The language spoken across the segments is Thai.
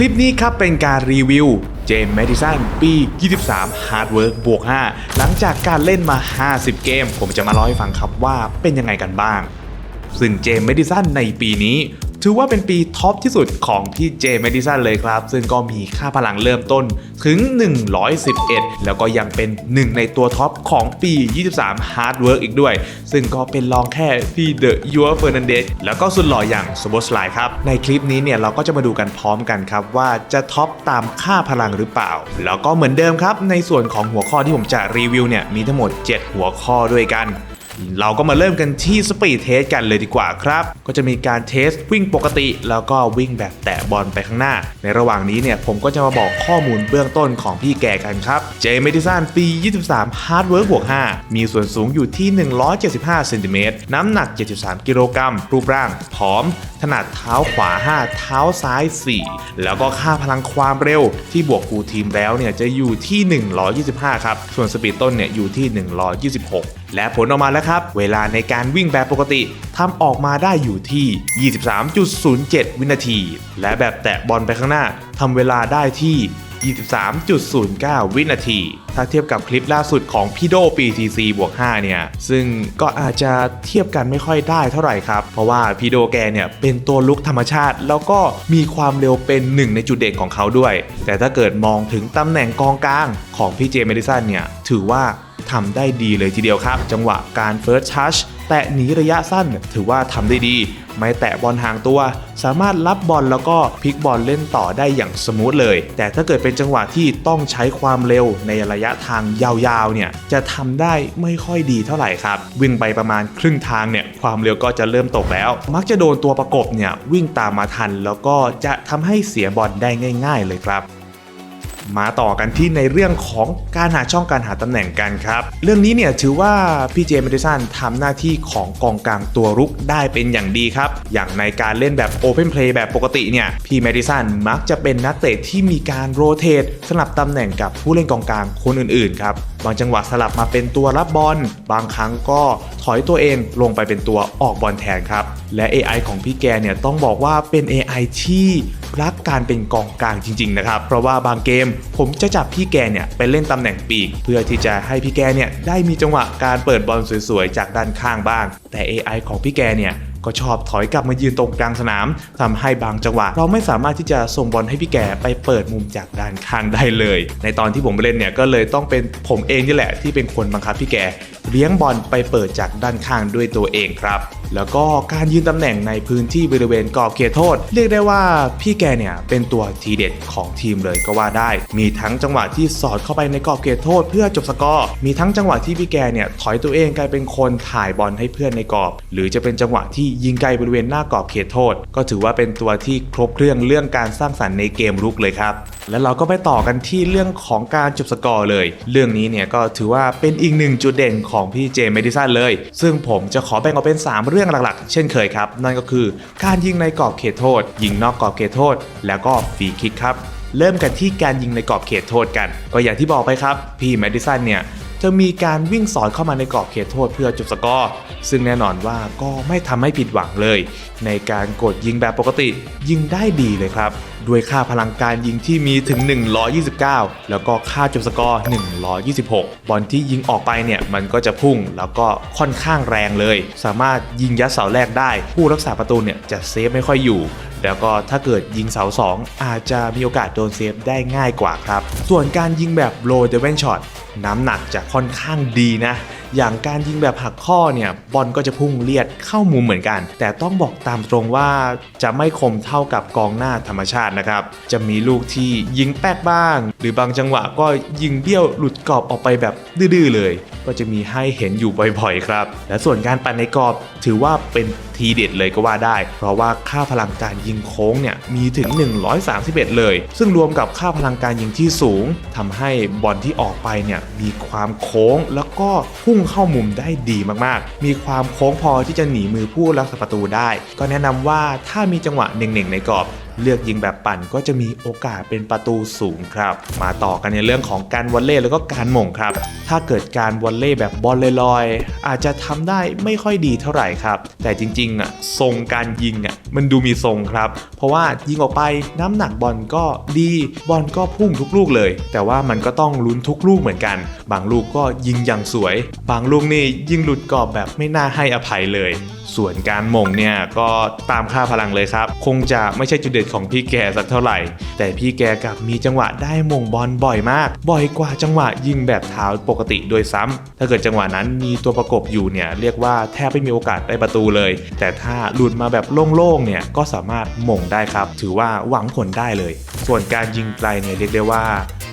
ลิปนี้ครับเป็นการรีวิวเจมส์แมดิสันปี 23 Hard Work บวก 5 หลังจากการเล่นมา 50 เกม ผมจะมาเล่าให้ฟังครับว่าเป็นยังไงกันบ้าง ซึ่งเจมส์แมดิสันในปีนี้ ถือว่าเป็นปีท็อปที่สุดของพี่เจมส์แมดิสันเลยครับ ซึ่งก็มีค่าพลังเริ่มต้นถึง 111 แล้วก็ยังเป็นหนึ่งในตัวท็อปของปี 23 Hard Work อีกด้วย ซึ่งก็เป็นรองแค่พี่เดอะยูเฟอร์นันเดสแล้วก็สุดหล่ออย่างสโบสไลครับ ในคลิปนี้เนี่ยเราก็จะมาดูกันพร้อมกันครับ ว่าจะท็อปตามค่าพลังหรือเปล่า แล้วก็เหมือนเดิมครับ ในส่วนของหัวข้อที่ผมจะรีวิวเนี่ยมีทั้งหมด 7 หัวข้อด้วยกัน เราก็มาเริ่มกันที่สปีดเทสกันเลยดีกว่าครับ ก็จะมีการเทสวิ่งปกติ แล้วก็วิ่งแบบแตะบอลไปข้างหน้า ในระหว่างนี้เนี่ยผมก็จะมาบอกข้อมูลเบื้องต้นของพี่แกกันครับเจมดิสันปี 23 Hard Work บวก5มีส่วนสูงอยู่ที่ 175เซนติเมตรน้ำหนัก 73 กิโลกรัมรูปร่างผอม ถนัดเท้าขวา 5 เท้าซ้าย 4 แล้วก็ค่าพลังความเร็วที่บวกฟูลทีมแล้วเนี่ยจะอยู่ที่ 125 ครับ ส่วนสปีดต้นเนี่ยอยู่ที่ 126 และผลออกมาแล้วครับ เวลาในการวิ่งแบบปกติทำออกมาได้อยู่ที่ 23.07 วินาที และแบบแตะบอลไปข้างหน้าทำเวลาได้ที่23.09 วินาที ถ้าเทียบกับคลิปล่าสุดของพี่โดปี TC บวก 5 เนี่ย ซึ่งก็อาจจะเทียบกันไม่ค่อยได้เท่าไหร่ครับ เพราะว่าพี่โดแกเนี่ยเป็นตัวลุกธรรมชาติ แล้วก็มีความเร็วเป็นหนึ่งในจุดเด่นของเขาด้วย แต่ถ้าเกิดมองถึงตำแหน่งกองกลางของพี่เจเมดิสันเนี่ย ถือว่า ทำได้ดีเลยทีเดียวครับ จังหวะการ First Touch แตะหนีระยะสั้น ถือว่าทำได้ดี ไม่แตะบอลห่างตัว สามารถรับบอลแล้วก็พลิกบอลเล่นต่อได้อย่างสมูทเลย แต่ถ้าเกิดเป็นจังหวะที่ต้องใช้ความเร็วในระยะทางยาวๆเนี่ยจะทำได้ไม่ค่อยดีเท่าไหร่ครับ วิ่งไปประมาณครึ่งทางเนี่ยความเร็วก็จะเริ่มตกแล้ว มักจะโดนตัวประกบเนี่ยวิ่งตามมาทัน แล้วก็จะทำให้เสียบอลได้ง่าย ๆ เลยครับ มาต่อกันที่ในเรื่องของการหาช่องการหาตำแหน่งกันครับ เรื่องนี้เนี่ยถือว่าพี่เจมดิสันทำหน้าที่ของกองกลางตัวรุกได้เป็นอย่างดีครับ อย่างในการเล่นแบบ Open Play แบบปกติเนี่ยพี่แมดิสันมักจะเป็นนักเตะที่มีการโรเตทสลับตำแหน่งกับผู้เล่นกองกลางคนอื่นๆครับบางจังหวะสลับมาเป็นตัวรับบอลบางครั้งก็ถอยตัวเองลงไปเป็นตัวออกบอลแทนครับและ AI ของพี่แกเนี่ยต้องบอกว่าเป็น AI ที่ รักการเป็นกองกลางจริงๆนะครับ เพราะว่าบางเกมผมจะจับพี่แกเนี่ยไปเล่นตำแหน่งปีก เพื่อที่จะให้พี่แกเนี่ยได้มีจังหวะการเปิดบอลสวยๆ จากด้านข้างบ้าง แต่ AI ของพี่แกเนี่ยก็ชอบถอยกลับมายืนตรงกลางสนามทำให้บางจังหวะ เราไม่สามารถที่จะส่งบอลให้พี่แกไปเปิดมุมจากด้านข้างได้เลย ในตอนที่ผมไปเล่นเนี่ยก็เลยต้องเป็นผมเองนี่แหละที่เป็นคนบังคับพี่แกเลี้ยงบอลไปเปิดจากด้านข้างด้วยตัวเองครับ แล้วก็การยืนตำแหน่งในพื้นที่บริเวณกรอบเขตโทษ เรียกได้ว่าพี่แกเนี่ยเป็นตัวทีเด็ดของทีมเลยก็ว่าได้ มีทั้งจังหวะที่สอดเข้าไปในกรอบเขตโทษ เพื่อจบสกอร์มีทั้งจังหวะที่พี่แกเนี่ยถอยตัวเองกลายเป็นคนถ่ายบอลให้เพื่อนในกรอบ หรือจะเป็นจังหวะที่ยิงไกลบริเวณหน้ากรอบเขตโทษ ก็ถือว่าเป็นตัวที่ครบเครื่องเรื่องการสร้างสรรค์ในเกมรุกเลยครับแล้วเราก็ไปต่อกันที่เรื่องของการจบสกอร์เลย เรื่องนี้เนี่ยก็ถือว่าเป็นอีกหนึ่งจุดเด่นของพี่เจมดิสันเลย ซึ่งผมจะขอแบ่งออกเป็น 3 เรื่องื่องหลักๆ เช่นเคยครับ นั่นก็คือการยิงในกรอบเขตโทษ ยิงนอกกรอบเขตโทษ แล้วก็ฟรีคิกครับเริ่มกันที่การยิงในกรอบเขตโทษกัน ก็อย่างที่บอกไปครับ พี่แมดิสันเนี่ย จะมีการวิ่งสอนเข้ามาในกรอบเขตโทษเพื่อจบสกอร์ ซึ่งแน่นอนว่าก็ไม่ทำให้ผิดหวังเลย ในการกดยิงแบบปกติยิงได้ดีเลยครับ ด้วยค่าพลังการยิงที่มีถึง 129 แล้วก็ค่าจบสกอร์ 126 บอลที่ยิงออกไปเนี่ยมันก็จะพุ่งแล้วก็ค่อนข้างแรงเลย สามารถยิงยัดเสาแรกได้ ผู้รักษาประตูเนี่ยจะเซฟไม่ค่อยอยู่ แล้วก็ถ้าเกิดยิงเสา 2 อาจจะมีโอกาสโดนเซฟได้ง่ายกว่าครับ ส่วนการยิงแบบโลเดเวนช็อตน้ำหนักจะค่อนข้างดีนะ อย่างการยิงแบบหักข้อเนี่ยบอลก็จะพุ่งเลียดเข้ามุมเหมือนกัน แต่ต้องบอกตามตรงว่าจะไม่คมเท่ากับกองหน้าธรรมชาตินะครับ จะมีลูกที่ยิงแป๊กบ้าง หรือบางจังหวะก็ยิงเบี้ยวหลุดกรอบออกไปแบบดื้อๆเลย ก็จะมีให้เห็นอยู่บ่อยๆครับ และส่วนการปั่นในกรอบถือว่าเป็นทีเด็ดเลยก็ว่าได้ เพราะว่าค่าพลังการยิงโค้งเนี่ยมีถึง 131 เลย ซึ่งรวมกับค่าพลังการยิงที่สูงทำให้บอลที่ออกไปเนี่ยมีความโค้งแล้วก็พุ่งเข้ามุมได้ดีมากๆ มีความโค้งพอที่จะหนีมือผู้รักษาประตูได้ ก็แนะนำว่าถ้ามีจังหวะเน่งๆในกรอบเลือกยิงแบบปั่นก็จะมีโอกาสเป็นประตูสูงครับ มาต่อกันในเรื่องของการวอลเล่แล้วก็การหม่งครับ ถ้าเกิดการวอลเล่แบบบอลลอยๆอาจจะทำได้ไม่ค่อยดีเท่าไหร่ครับ แต่จริงๆอะทรงการยิงอะมันดูมีทรงครับ เพราะว่ายิงออกไปน้ำหนักบอลก็ดีบอลก็พุ่งทุกลูกเลย แต่ว่ามันก็ต้องลุ้นทุกลูกเหมือนกัน บางลูกก็ยิงอย่างสวย บางลูกนี่ยิงหลุดกรอบแบบไม่น่าให้อภัยเลย ส่วนการหม่งเนี่ยก็ตามค่าพลังเลยครับ คงจะไม่ใช่จุดเด่นของพี่แกสักเท่าไหร่ แต่พี่แกกลับมีจังหวะได้ม่งบอลบ่อยมาก บ่อยกว่าจังหวะยิงแบบเท้าปกติโดยซ้ำถ้าเกิดจังหวะนั้นมีตัวประกบอยู่เนี่ยเรียกว่าแทบไม่มีโอกาสได้ประตูเลย แต่ถ้าหลุดมาแบบโล่งๆเนี่ยก็สามารถหม่งได้ครับ ถือว่าหวังผลได้เลย ส่วนการยิงไกลเนี่ยเรียกได้ว่า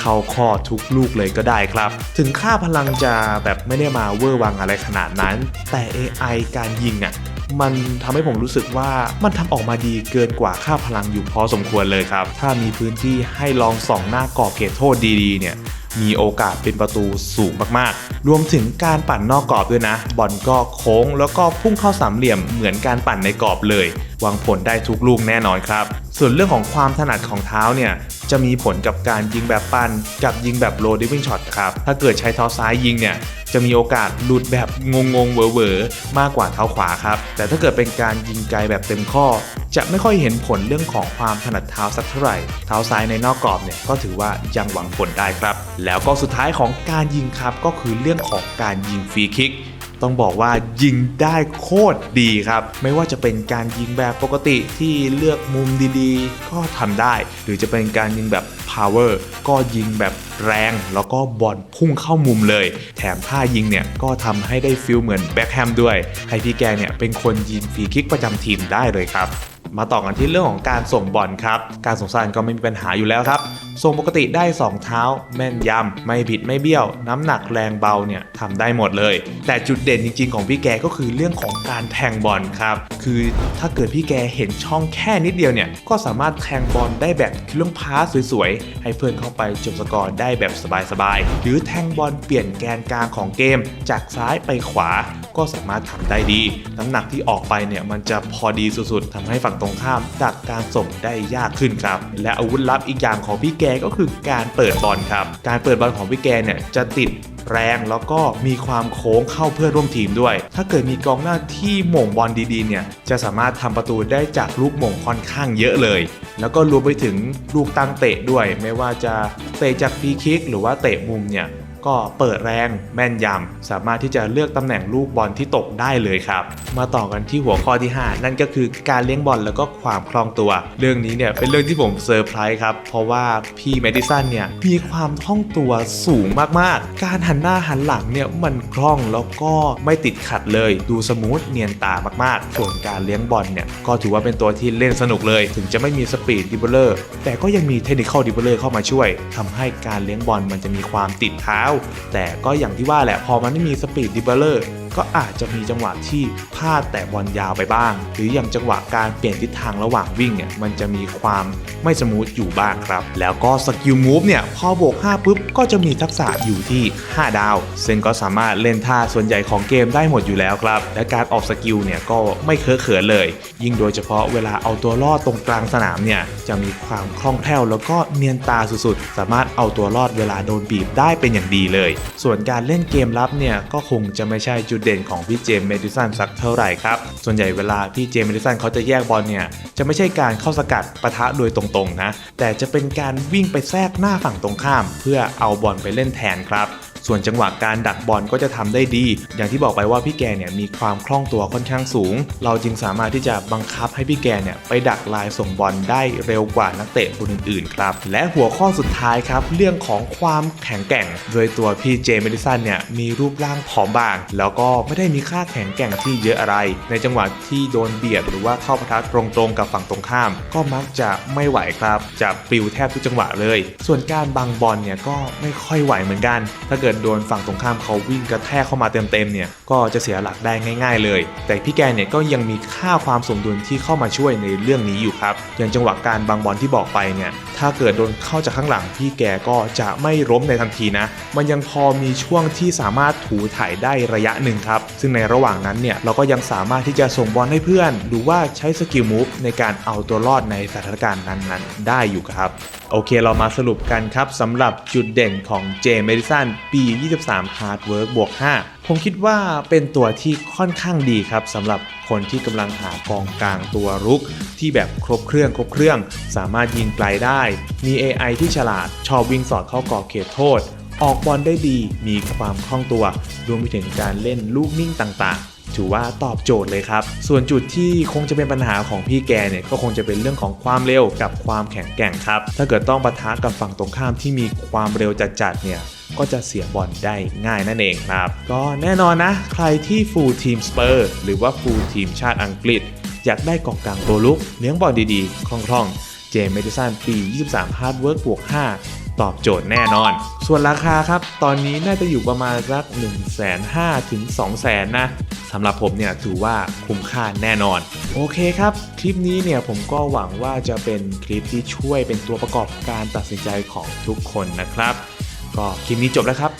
เข้าข้อทุกลูกเลยก็ได้ครับ ถึงค่าพลังจะแบบไม่ได้มาเวอร์วังอะไรขนาดนั้น แต่ AI การยิงอะมันทำให้ผมรู้สึกว่ามันทำออกมาดีเกินกว่าค่าพลังอยู่พอสมควรเลยครับ ถ้ามีพื้นที่ให้ลองส่องหน้ากรอบเขตโทษดีๆเนี่ย มีโอกาสเป็นประตูสูงมากๆ รวมถึงการปั่นนอกกรอบด้วยนะ บอลก็โค้งแล้วก็พุ่งเข้าสามเหลี่ยมเหมือนการปั่นในกรอบเลย วางผลได้ทุกลูกแน่นอนครับ ส่วนเรื่องของความถนัดของเท้าเนี่ย จะมีผลกับการยิงแบบปันกับยิงแบบโ o ดิวิ่งช็อตครับ ถ้าเกิดใช้เท้าซ้ายยิงเนี่ยจะมีโอกาสหลุดแบบงงๆเวอร์ๆมากกว่าเท้าขวาครับ แต่ถ้าเกิดเป็นการยิงไกลแบบเต็มข้อ จะไม่ค่อยเห็นผลเรื่องของความถนัดเท้าสักเท่าไหร่ เท้าซ้ายในนอกกรอบเนี่ยก็ถือว่ายังหวังผลได้ครับ แล้วก็สุดท้ายของการยิงครับก็คือเรื่องของการยิงฟรีคิก ต้องบอกว่ายิงได้โคตรดีครับ ไม่ว่าจะเป็นการยิงแบบปกติที่เลือกมุมดีๆ ก็ทำได้ หรือจะเป็นการยิงแบบ power ก็ยิงแบบแรง แล้วก็บอลพุ่งเข้ามุมเลย แถมท่ายิงเนี่ย ก็ทำให้ได้ฟิลเหมือนแบ็คแฮมด้วย ให้พี่แกเนี่ยเป็นคนยิงฟรีคิกประจำทีมได้เลยครับมาต่อกันที่เรื่องของการส่งบอลครับ การส่งสัญก็ไม่มีปัญหาอยู่แล้วครับ ส่งปกติได้ 2 เท้า แม่นยำ ไม่ผิดไม่เบี้ยว น้ำหนักแรงเบาเนี่ยทำได้หมดเลย แต่จุดเด่นจริง ๆ ของพี่แกก็คือเรื่องของการแทงบอลครับ คือถ้าเกิดพี่แกเห็นช่องแค่นิดเดียวเนี่ยก็สามารถแทงบอลได้แบบครื่องพาสสวยๆ ให้เพื่อนเข้าไปจบสกอร์ได้แบบสบายๆ หรือแทงบอลเปลี่ยนแกนกลางของเกม จากซ้ายไปขวาก็สามารถทำได้ดี น้ำหนักที่ออกไปเนี่ยมันจะพอดีสุดๆทำให้ฝั่งตรงข้ามดักการส่งได้ยากขึ้นครับ และอาวุธลับอีกอย่างของพี่แกก็คือการเปิดบอลครับ การเปิดบอลของพี่แกเนี่ยจะติดแรงแล้วก็มีความโค้งเข้าเพื่อร่วมทีมด้วย ถ้าเกิดมีกองหน้าที่หม่งบอลดีๆเนี่ยจะสามารถทำประตูได้จากลูกหม่งค่อนข้างเยอะเลย แล้วก็รวมไปถึงลูกตั้งเตะด้วย ไม่ว่าจะเตะจากฟรีคิกหรือว่าเตะมุมเนี่ย ก็เปิดแรงแม่นยำสามารถที่จะเลือกตำแหน่งลูกบอลที่ตกได้เลยครับ มาต่อกันที่หัวข้อที่ 5 นั่นก็คือการเลี้ยงบอลแล้วก็ความคล่องตัว เรื่องนี้เนี่ยเป็นเรื่องที่ผมเซอร์ไพรส์ครับ เพราะว่าพี่แมดิสันเนี่ยมีความคล่องตัวสูงมากๆ การหันหน้าหันหลังเนี่ยมันคล่องแล้วก็ไม่ติดขัดเลย ดูสมูทเนียนตามากๆ ส่วนการเลี้ยงบอลเนี่ยก็ถือว่าเป็นตัวที่เล่นสนุกเลย ถึงจะไม่มีสปีดดิบเบลอร์แต่ก็ยังมีเทคนิคอลดิบเบลอร์เข้ามาช่วยทำให้การเลี้ยงบอลมันจะมีความติดเท้าแต่ก็อย่างที่ว่าแหละพอมันไม่มีสปีดดิบเบลอร์ ก็อาจจะมีจังหวะที่พลาดแต่บอลยาวไปบ้าง หรืออย่างจังหวะการเปลี่ยนทิศทางระหว่างวิ่งเนี่ยมันจะมีความไม่สมูทอยู่บ้างครับ แล้วก็สกิลมูฟเนี่ยพอบวก 5 ปุ๊บ ก็จะมีทักษะอยู่ที่ 5 ดาว ซึ่งก็สามารถเล่นท่าส่วนใหญ่ของเกมได้หมดอยู่แล้วครับ และการออกสกิลเนี่ยก็ไม่เคอะเขินเลย ยิ่งโดยเฉพาะเวลาเอาตัวรอดตรงกลางสนามเนี่ยจะมีความคล่องแคล่วแล้วก็เนียนตาสุดๆ สามารถเอาตัวรอดเวลาโดนบีบได้เป็นอย่างดีเลย ส่วนการเล่นเกมรับเนี่ยก็คงจะไม่ใช่จุดเด่นของพี่เจมส์เมดิสันสักเท่าไหร่ครับ ส่วนใหญ่เวลาพี่เจมส์เมดิสันเขาจะแยกบอลเนี่ย จะไม่ใช่การเข้าสกัดปะทะโดยตรงๆนะ แต่จะเป็นการวิ่งไปแทรกหน้าฝั่งตรงข้าม เพื่อเอาบอลไปเล่นแทนครับ ส่วนจังหวะการดักบอลก็จะทำได้ดี อย่างที่บอกไปว่าพี่แกเนี่ยมีความคล่องตัวค่อนข้างสูง เราจึงสามารถที่จะบังคับให้พี่แกเนี่ยไปดักลายส่งบอลได้เร็วกว่านักเตะคนอื่นๆครับ และหัวข้อสุดท้ายครับเรื่องของความแข็งแกร่ง โดยตัวพี่เจเมดิสันเนี่ยมีรูปร่างผอมบาง แล้วก็ไม่ได้มีค่าแข็งแกร่งที่เยอะอะไร ในจังหวะที่โดนเบียดหรือว่าเข้าปะทะตรงๆกับฝั่งตรงข้าม ก็มักจะไม่ไหวครับ จะปลิวแทบทุกจังหวะเลย ส่วนการบังบอลเนี่ยก็ไม่ค่อยไหวเหมือนกัน ถ้าเกิดกิดโดนฝั่งตรงข้ามเขาวิ่งกระแทกเข้ามาเต็มๆเนี่ยก็จะเสียหลักได้ง่าย ๆ เลย แต่พี่แกเนี่ยก็ยังมีค่าความสมดุลที่เข้ามาช่วยในเรื่องนี้อยู่ครับอย่างจังหวะการบางบอลที่บอกไปเนี่ยถ้าเกิดโดนเข้าจากข้างหลังพี่แกก็จะไม่ล้มในทันทีนะ มันยังพอมีช่วงที่สามารถถูถ่ายได้ระยะหนึ่งครับ ซึ่งในระหว่างนั้นเนี่ยเราก็ยังสามารถที่จะส่งบอลให้เพื่อน หรือว่าใช้สกิลมูฟในการเอาตัวรอดในสถานการณ์นั้นๆ ได้อยู่ครับ โอเคเรามาสรุปกันครับสำหรับจุดเด่นของเจม e ม i ิสันปี23 Hard Work บวก 5 ผมคิดว่าเป็นตัวที่ค่อนข้างดีครับสำหรับคนที่กำลังหากองกลางตัวรุก ที่แบบครบเครื่องครบเครื่อง สามารถยิงไกลได้ มี AI ที่ฉลาด ชอบวิ่งสอดเข้ากรอบเขตโทษ ออกบอลได้ดี มีความคล่องตัว รวมไปถึงการเล่นลูกนิ่งต่างๆ ถือว่าตอบโจทย์เลยครับ ส่วนจุดที่คงจะเป็นปัญหาของพี่แกเนี่ยก็คงจะเป็นเรื่องของความเร็วกับความแข็งแกร่งครับ ถ้าเกิดต้องปะทะกับฝั่งตรงข้ามที่มีความเร็วจัดๆเนี่ยก็จะเสียบอลได้ง่ายนั่นเองครับ ก็แน่นอนนะ ใครที่ฟูลทีมสเปอร์หรือว่าฟูลทีมชาติอังกฤษ อยากได้กองกลางตัวลุกเลี้ยงบอลดีๆคล่องๆ เจม e ม i ิสันปี 23 Hard Work บวก 5 ตอบโจทย์แน่นอน ส่วนราคาครับ ตอนนี้น่าจะอยู่ประมาณสัก1 5 0 0 0ถึง2 0 0 0 0 0นะสำหรับผมเนี่ยถือว่าคุ้มค่าแน่นอน โอเคครับ คลิปนี้เนี่ยผมก็หวังว่าจะเป็นคลิปที่ช่วยเป็นตัวประกอบการตัดสินใจของทุกคนนะครับ ก็คลิปนี้จบแล้วครับ